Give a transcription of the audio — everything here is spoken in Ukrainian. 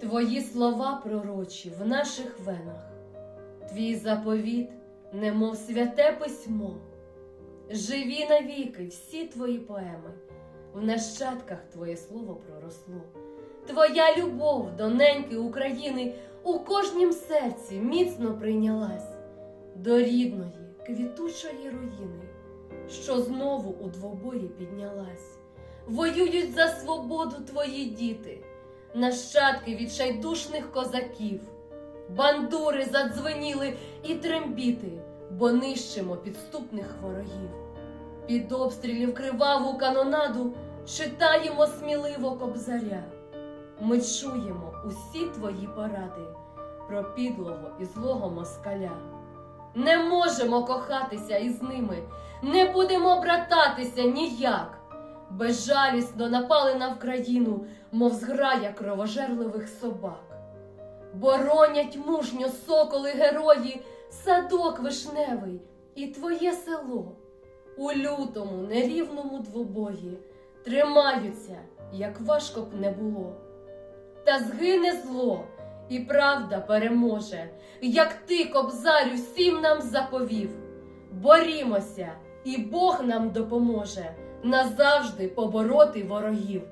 Твої слова пророчі в наших венах, твій заповіт, немов святе письмо. Живі навіки всі твої поеми, в нащадках твоє слово проросло. Твоя любов до неньки України у кожнім серці міцно прийнялась до рідної, квітучої руїни, що знову у двобої піднялась. Воюють за свободу твої діти, нащадки відчайдушних козаків. Бандури задзвеніли і трембіти, бо нищимо підступних ворогів. Під обстрілів криваву канонаду читаємо сміливо кобзаря. Ми чуємо усі твої поради про підлого і злого москаля. Не можемо кохатися із ними, не будемо брататися ніяк. Безжалісно напали на Вкраїну, мов зграя кровожерливих собак. Боронять мужньо соколи герої, садок вишневий і твоє село. У лютому нерівному двобої тримаються, як важко б не було. Та згине зло, і правда переможе, як ти, кобзарю, всім нам заповів. Борімося, і Бог нам допоможе назавжди побороти ворогів.